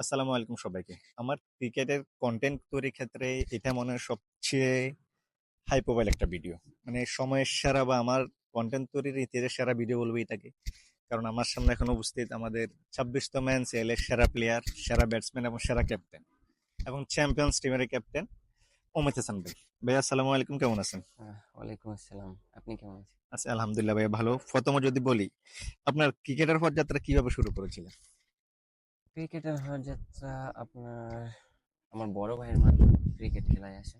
আসসালামু আলাইকুম সবাইকে। আমার ক্রিকেটের কন্টেন্ট তৈরির ক্ষেত্রে এটা মনে হয় সবচেয়ে হাই প্রোফাইল একটা ভিডিও মানে সময়ের সেরা বা আমার কন্টেন্ট তৈরির ইতিহাসের সেরা ভিডিও বলব এটাকে। কারণ আমার সামনে এখন উপস্থিত আমাদের ছাব্বিশতম এনসিএল এর সেরা প্লেয়ার সেরা ব্যাটসম্যান এবং সেরা ক্যাপ্টেন এবং চ্যাম্পিয়ন্স টিমের ক্যাপ্টেন অমিত হাসান ভাই। ভাই আসসালামু আলাইকুম কেমন আছেন? ওয়ালাইকুম আসসালাম। আপনি কেমন আছেন? আচ্ছা আলহামদুলিল্লাহ ভাই ভালো। প্রথমে যদি বলি আপনার ক্রিকেটের পথযাত্রা কীভাবে শুরু করেছিলেন? ক্রিকেটের হওয়ার যাত্রা আপনার আমার বড় ভাইয়ের মাধ্যমে ক্রিকেট খেলায় আসে।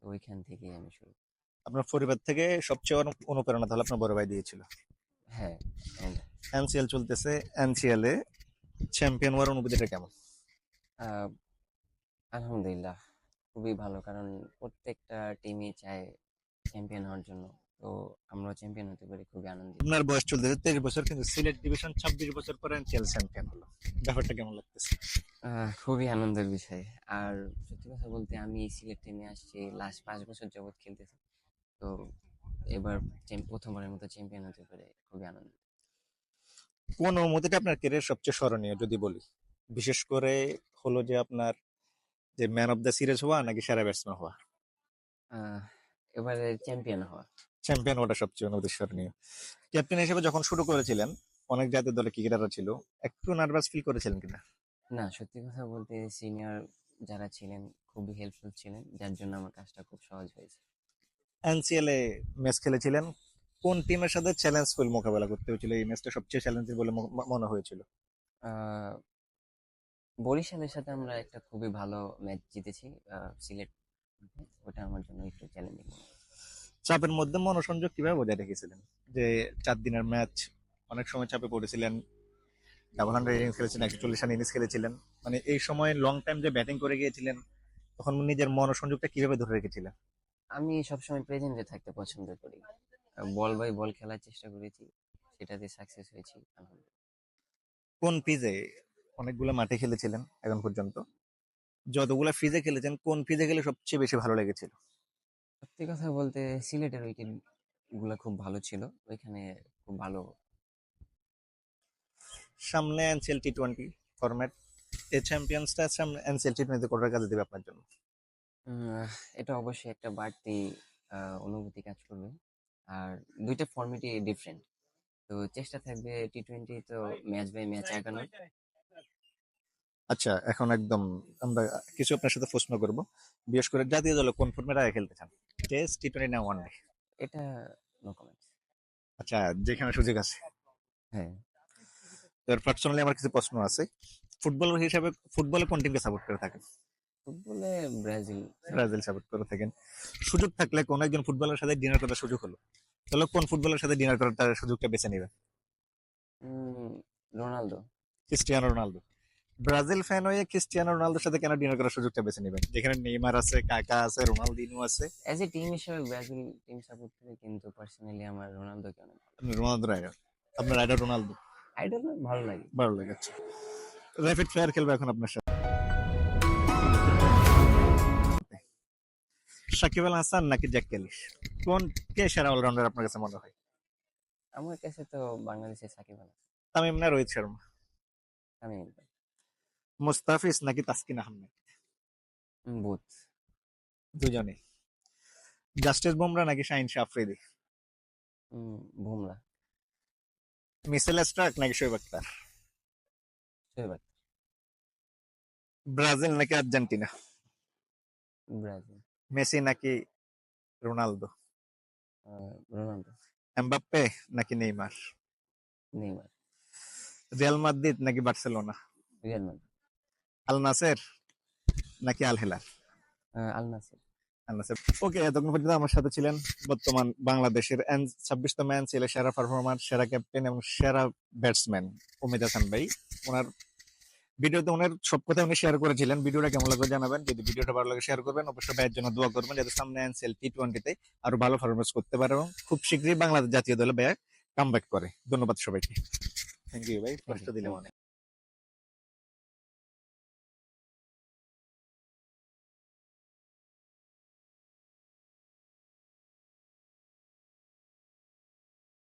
তো ওইখান থেকেই আমি শুরু আপনার পরিবার থেকে সবচেয়ে অনু- অনুপ্রেরণা তাহলে আপনার বড় ভাই দিয়েছিল? হ্যাঁ and, এনসিএল চলতেছে এনসিএল এ চ্যাম্পিয়ন হওয়ার অনুভূতিটা কেমন? আহ, আলহামদুলিল্লাহ খুবই ভালো। কারণ প্রত্যেকটা টিমই চায় চ্যাম্পিয়ন হওয়ার জন্য। তো আমরা চ্যাম্পিয়ন হতে পারি খুবই আনন্দিত। আপনার বয়স চলতেছে তেইশ বছর কিন্তু সিলেট ডিভিশন ছাব্বিশ বছর পরে এনসিএল চ্যাম্পিয়ন হলো। ব্যাপারটা কেমন লাগতেছে? খুবই আনন্দের বিষয়। আর সত্যি কথা বলতে আমি সিলেট টিমে আসছি লাস্ট পাঁচ বছর যাবত খেলতেছি। তো এবার প্রথমবারের মতো চ্যাম্পিয়ন হতে পেরে খুবই আনন্দ কোন অনুভূতিটা আপনার ক্যারিয়ার সবচেয়ে স্মরণীয় যদি বলি? বিশেষ করে হলো যে আপনার যে ম্যান অফ দ্য সিরিজ হওয়া নাকি সেরা ব্যাটসম্যান হওয়া? এবারে চ্যাম্পিয়ন হওয়া। চ্যাম্পিয়ন ওটা সবচেয়ে অনুভূতি স্মরণীয়। ক্যাপ্টেন হিসেবে যখন শুরু করেছিলেন অনেক জাতীয় দলে ক্রিকেটাররা ছিল একটু নার্ভাস ফিল করেছিলেন কিনা? না সত্যি কথা বলতে সিনিয়র যারা ছিলেন খুবই হেল্পফুল ছিলেন যার জন্য আমার কাজটা খুব সহজ হয়েছে। এনসিএল এ ম্যাচ খেলেছিলেন। কোন টিমের সাথে চ্যালেঞ্জফুল মোকাবেলা করতে হয়েছিল? এই ম্যাচটা সবচেয়ে চ্যালেঞ্জিং বলে মনে হয়েছিল। বরিশালের সাথে আমরা একটা খুবই ভালো ম্যাচ জিতেছি। সিলেট ওটা আমার জন্য একটু চ্যালেঞ্জিং চাপের মধ্যে মনোসংযোগ কীভাবে বজায় রেখেছিলেন? যে চার দিনের ম্যাচ অনেক সময় চাপে পড়েছিলেন ডাবল হান্ড্রেড ইনিংস খেলেছিলেন একশো চল্লিশ রান ইনিংস খেলেছিলেন। মানে এই সময় লং টাইম যে ব্যাটিং করে গিয়েছিলেন তখন নিজের মনোসংযোগটা কীভাবে ধরে রেখেছিলেন? আমি সবসময় প্রেজেন্টে থাকতে পছন্দ করি। বল বাই বল খেলার চেষ্টা করেছি সেটাতে সাকসেস হয়েছি কোন ফিজে অনেকগুলো মাঠে খেলেছিলেন এখন পর্যন্ত? যতগুলো ফিজে খেলেছেন কোন ফিজে খেলে সবচেয়ে বেশি ভালো লেগেছিল? সত্যি কথা বলতে সিলেটের উইকেটগুলা খুব ভালো ছিল। ওইখানে খুব ভালো সামনে এনসিএল টি টোয়েন্টি ফরম্যাট এই চ্যাম্পিয়ন্সটা সামনে এনসিএল টি টোয়েন্টি করার কাজে দেবে আপনার জন্য। এটা অবশ্যই একটা বাড়তি অনুভূতি কাজ করবে। আর দুইটা ফর্মেটই ডিফারেন্ট তো চেষ্টা থাকবে টি টোয়েন্টি তো ম্যাচ বাই ম্যাচ আগানোর। আচ্ছা এখন একদম আমরা কিছু আপনার সাথে প্রশ্ন করব। বিশেষ করে জাতীয় দলে কোন ফর্মেট আগে খেলতে চান? টেস্ট টি টোয়েন্টি না ওয়ান এটা নো কমেন্টস আচ্ছা যেখানে সুযোগ আছে। হ্যাঁ। তোর পার্সোনালি আমার কিছু প্রশ্ন আছে। ফুটবলার হিসাবে ফুটবলে কোন টিমকে সাপোর্ট করে থাকেন? ফুটবলে ব্রাজিল। ব্রাজিল সাপোর্ট করে থাকেন। সুযোগ থাকলে কোন একজন ফুটবলের সাথে ডিনার করার সুযোগ হলো? তাহলে কোন ফুটবলের সাথে ডিনার করার তার সুযোগটা বেছে নেবেন? Ronaldo. Cristiano Ronaldo. Brazil fan হয়ে ক্রিস্টিয়ানো রোনালদোর সাথে কেন ডিনার করার সুযোগটা বেছে নেবেন? যেখানে নেইমার আছে কাকা আছে রোনালদিনো আছে। অ্যাজ এ টিম হিসেবে ব্রাজিল টিম সাপোর্ট করি কিন্তু পার্সোনালি আমার রোনালদোকে অনেক আপনি রোনালদো রাইডার আপনার রাইডার রোনালদো? আইডল ভালো লাগে। ভালো লেগেছে র্যাপিড ফায়ার খেলবে এখন আপনার সাথে। সাকিব আল হাসান নাকি জ্যাক ক্যালিশ কোন কে সেরা অলরাউন্ডার আপনার কাছে মনে হয়? আমার কাছে তো বাংলাদেশের সাকিব আল হাসান। তামিম না রোহিত শর্মা? আমি মুস্তাফিজ নাকি তাসকিন আহমেদ? বুথ দুজনে জাস্টিস বুমরা নাকি শাহিন শাহ আফ্রিদি বুমরা। মিসেল স্টার্ক নাকি শোয়েব আক্তার ব্রাজিল নাকি আর্জেন্টিনা? ব্রাজিল। মেসি নাকি রোনালদো? রোনালদো। এমবাপ্পে নাকি নেইমার? নেইমার। রিয়াল মাদ্রিদ নাকি Barcelona? Real Madrid. Al Nassr নাকি আল হেলাল? আল নাসির। ওকে এতক্ষণ পর্যন্ত আমার সাথে ছিলেন বর্তমান বাংলাদেশের ছাব্বিশতম ম্যান ছিল সেরা পারফরমার সেরা ক্যাপ্টেন এবং সেরা ব্যাটসম্যান অমিত হাসান ভাই। ওনার ভিডিওতে ওনার সব কথা উনি শেয়ার করেছিলেন। ভিডিওটা কেমন লাগবে জানাবেন। যদি ভিডিওটা ভালো লাগে শেয়ার করবেন। অবশ্যই ভাইয়ের জন্য দোয়া করবেন যাতে সামনে এনসিএল টি টোয়েন্টিতে আরও ভালো পারফরমেন্স করতে পারে এবং খুব শীঘ্রই বাংলাদেশ জাতীয় দলে ভাইয়া কাম করে। ধন্যবাদ সবাইকে। থ্যাংক ইউ ভাই। কষ্ট দিলাম অনেক।